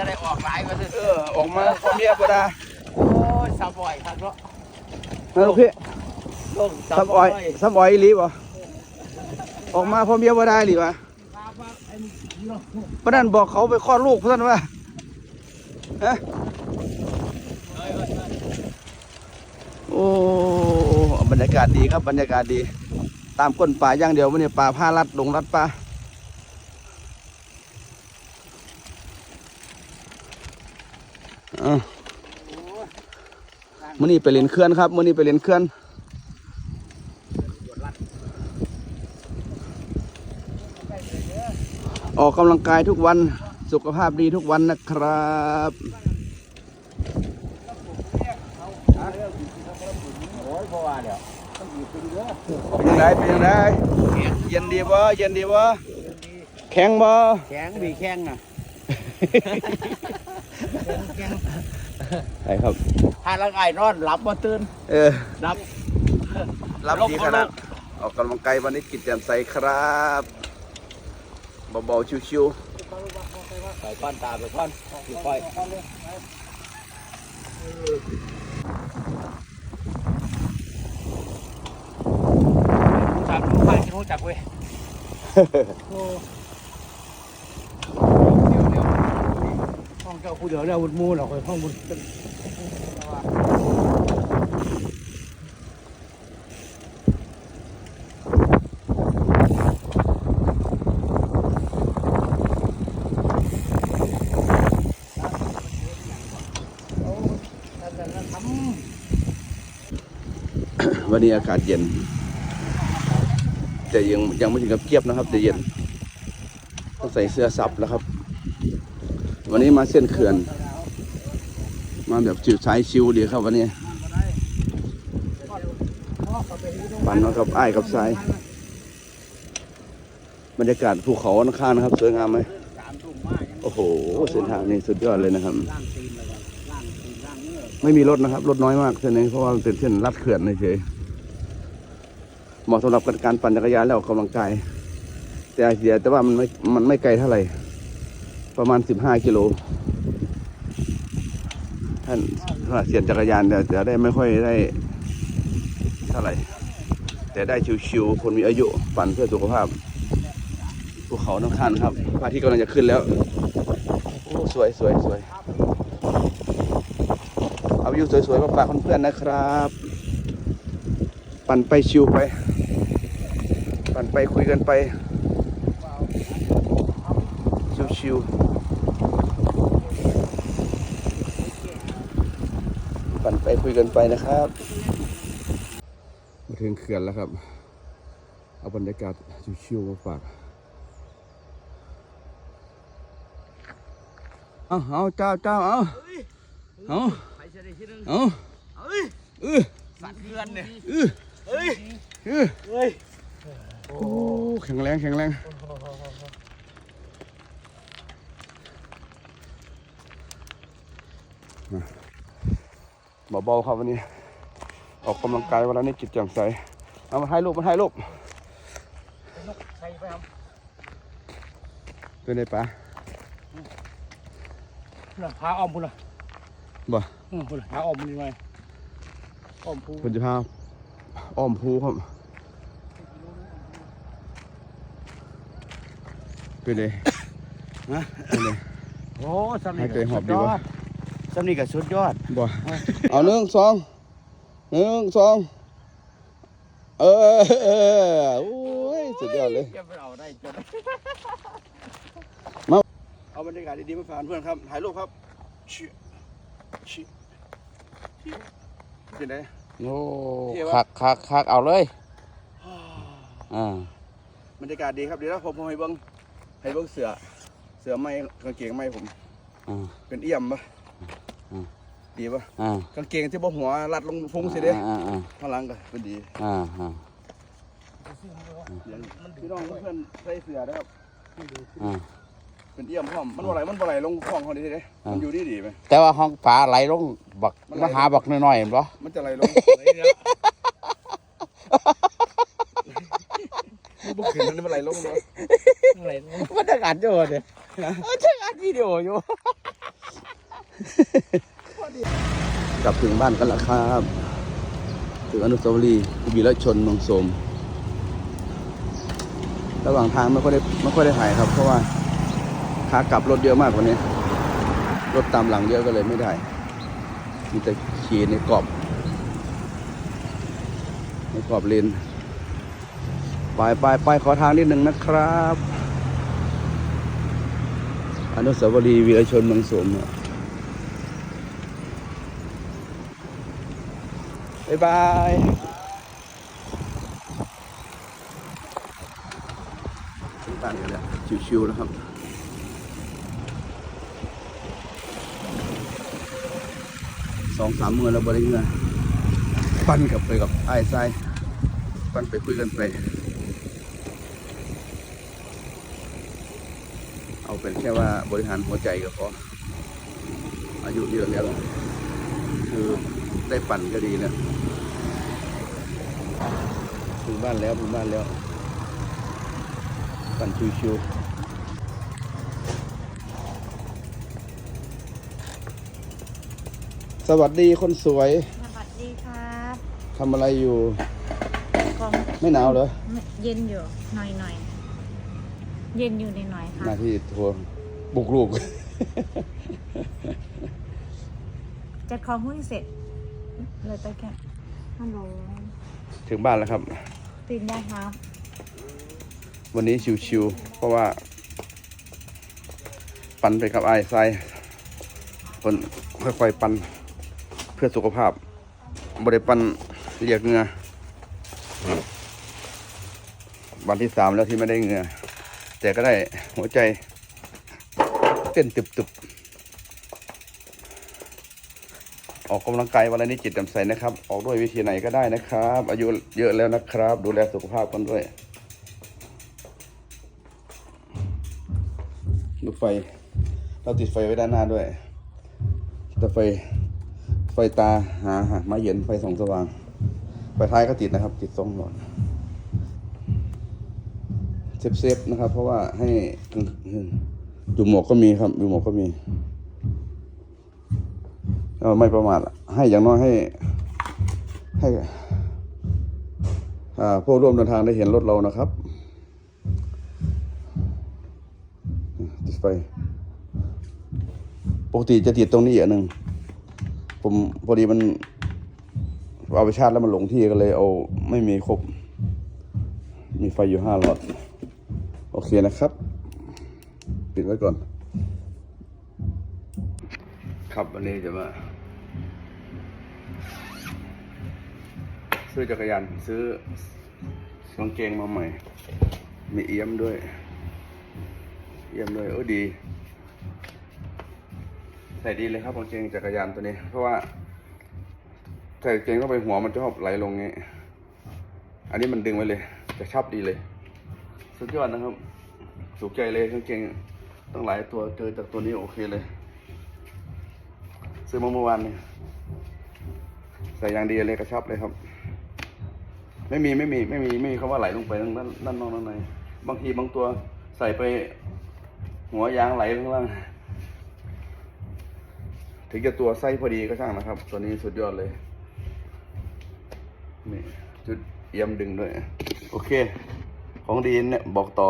จะได้ออกหลายก็คือเออออกมาพร้อมเมียบ่ได้โอ้ยสาบอยครับเนาะเออลูกพี่ลงซับอ้อยซับอ้อยอีหลีบ่ออกมาพร้อมเมียบ่ได้หรือวะเพราะนั้นบอกเขาไปคลอดลูกเพราะนั้นว่าฮะโอ้บรรยากาศดีครับบรรยากาศดี ตามก้นป่าอย่างเดียวมันเนี่ยป่าผ้ารัดลงรัดป่าอะ มื่อนี้ไปเล่นเคลื่อนครับมื่อนี้ไปเล่นเคลื่อนออกกำลังกายทุกวันสุขภาพดีทุกวันนะครับโอ้ยเพราะว่าเดี๋ยวเป็นยังไงเป็นยังไงเย็นดีบ่เย็นดีบ่แข็งบ่แข็งมีแข็งอะ ใช่ครับ ถ้าร่างกายนอนหลับมาตื่นเออรับรับดีขนาดออกกำลังกายวันนี้กิจแจ่มใสครับเบาๆชิวไปก้อนตาไปก้อนค่อยรู้จับไปชิโนจับเว้ย ห้องเจ้าผู้เดียวเนี่ยวุ้นมูเราคอยห้องวุ้นวันนี้อากาศเย็น แต่ยังยังไม่ถึงกับเกียบนะครับ แต่เย็นต้องใส่เสื้อซับแล้วครับ วันนี้มาเส้นเขื่อน มาแบบจิวสายชิวดีครับวันนี้ปั่นมากับอ้ายกับสายบรรยากาศภูเขาข้างนะครับสวยงามไหมโอ้โหเส้นทางนี้สุดยอดเลยนะครับ ไม่มีรถนะครับรถน้อยมากเส้นนี้เพราะว่ามันเป็นเส้นลัดเขื่อนเฉยเหมาะสำหรับการปั่นจักรยานและออกกำลังกาย แต่เสียแต่ว่ามันไม่มันไม่ไกลเท่าไหร่ ประมาณสิบห้ากิโล ท่านขนาเสียนจักรยานแต่จะได้ไม่ค่อยได้เท่าไหร่ แต่ได้ชิวๆคนมีอายุปั่นเพื่อสุขภาพภูเขาน้ำคันครับพระอาทิตย์กำลังจะขึ้นแล้วโอ้สวยสวยสวยเอาวิวสวยๆมาฝากเพื่อนๆนะครับ ปั่นไปชิวไป ปั่นไปคุยกันไป ชิวๆ ปั่นไปคุยกันไปนะครับ มาถึงเขื่อนแล้วครับ เอาบรรยากาศชิวๆมาฝากเอาเอาเจ้าเจ้าเอาเอาไปเฉลี่ยที่นึงเอาเอ้ยเออสัตว์เพื่อนเนี่ยเออเอ้ยเออเอ้ยโอ้แข็งแรงแข็งแรงมา เบาๆครับวันนี้ ออกกำลังกายวันนี้จิตแจ่มใสเอามาให้ลูกมาให้ลูกใครไปครับเป็นไงปะน่ะพาอ้อมพุ่นน่ะบ่อืมพุ่นน่ะพาอ้อมมันยังไงอ้อมพูเพิ่นจะพาอ้อมภูครับเป็นไงนะเป็นไงโอ้สำนีให้กับเตยหอบสุดดียวะอด สำนีกับสุดยอดบ่เอาหนึ่งสองหนึ่งสองเออเออโอ้ยสุดยอดเลยจะไปเอาได้จนเอาบรรยากาศดีๆมาฝากเพื่อนครับถ่ายรูปครับชิชิชิเป็นไงโอ้เท่ปะคักคักคักเอาเลยอ่าบรรยากาศดีครับเดี๋ยวนะผมผมให้เบิ้งให้เบิ้งเสือเสือไม้กางเกงไม้ผมอ่าเป็นเอี่ยมปะอื มดีปะอ่ากางเกงที่บ่หัวรัดลงพุงสิเด้อ่าอ่าข้างหลังก็เป็นดีอ่าอ่าเดี๋ยวพี่น้องเพื่อนๆใส่เสือนะครับอ่าเป็นเอี่ยมพร้อมมันบ่ไหลมันบ่ไหลลงคลองเขาดีเด้อ่ามัมันอยู่ดีดีไหมแต่ว่าห้องปลาไหลลงบักมันไหลมาหาบักน้อยๆเห็นปะมันจะไหลลงมันบ่ขึ้นมันไหลลงเนาะมันจะอัดอยู่เนี่ยมันจะอัดวิดีโออยู่ กลับถึงบ้านกันล้วครับ ถึงอนุสาวรีย์วีรชนเมืองโสม ระหว่างทางไม่ค่อยได้ไม่ค่อยได้ถ่ายครับ เพราะว่าขากลับรถเยอะมากกว่านี้ รถตามหลังเยอะก็เลยไม่ได้ มีแต่ขี่ในกรอบ ในกรอบเลนไปไปไปขอทางนิดหนึ่งนะครับ อนุสาวรีย์วีรชนเมืองโสมอะ บ๊ายบายถึงบ้านกันแล้วชิวๆนะครับสองสามมือแล้วบริเงินปั้นกลับไปกับไอ้ทรายปั้นไปคุยกันไป เอาเป็นแค่ว่าบริหารหัวใจก็พออายุเยอะแล้ว คือได้ปั่นก็ดีแล้ว ถึงบ้านแล้วถึงบ้านแล้วปั่นชิวๆสวัสดีคนสวยสวัสดีครับทำอะไรอยู่ ของไม่หนาวเหรอ เย็นอยู่หน่อยหน่อยๆเย็นอยู่ในหน่อยๆคหรัน้าบที่ทัวร์บุกลูก จัดของหุ้นเสร็จเลยตะแกฮัลโหลถึงบ้านแล้วครับ ตื่นได้ครับวันนี้ชิวๆเพราะว่า ปั่นไปกับไอ้ทรายคนค่อยๆปั่นเพื่อสุขภาพบริปั่นเรียกเงือวันที่สามแล้วที่ไม่ได้เงือแต่ก็ได้หัวใจเต้นตึบๆ ออกกำลังกายวันละนิดจิตแจ่มใสนะครับ ออกด้วยวิธีไหนก็ได้นะครับ อายุเยอะแล้วนะครับ ดูแลสุขภาพกันด้วยดูไฟ เราติดไฟไว้ด้านหน้าด้วยแต่ไฟไฟตาหาหาไม้เย็นไฟส่องสว่างไฟท้ายก็ติดนะครับ ติดสองหลอดเซฟเซฟๆนะครับ เพราะว่าให้อยู่หมวกก็มีครับอยู่หมวกก็มี ไม่ประมาทให้อย่างน้อยให้ให้ผู้ร่วมเดินทางได้เห็นรถเรานะครับติดไฟปกติจะติดตรงนี้อีกหนึ่งผมพอดีมันเอาไปชาร์จแล้วมันหลงที่ก็เลยเอาไม่มีครบ มีไฟอยู่ห้าหลอด โอเคนะครับ ปิดไว้ก่อน ครับวันนี้จะมา ซื้อจักรยานซื้อกางเกงมาใหม่ มีเอี้ยมด้วยเยี่ยมเลยเออดีใส่ดีเลยครับกางเกงจักรยานตัวนี้ เพราะว่าใส่กางเกงเข้าไปหัวมันจะชอบไหลลงงี้อันนี้มันดึงไว้เลยจะชับดีเลย สุดยอดนะครับสุขใจเลยกางเกงตั้งหลายตัวเจอจากตัวนี้โอเคเลย ซื้อมาเมื่อวานเนี่ยใส่อย่างดีเลยกระชับเลยครับ ไม่มีไม่มีไม่มีไม่มีคำว่าไหลลงไปด้านด้านด้านนอกด้านในบางทีบางตัวใส่ไป หัวยางไหลข้างล่างถึงจะตัวไส้พอดีก็ช่างนะครับ ตัวนี้สุดยอดเลยนี่จุดเยี่ยมดึงด้วย โอเค ของดีเนี่ยบอกต่อ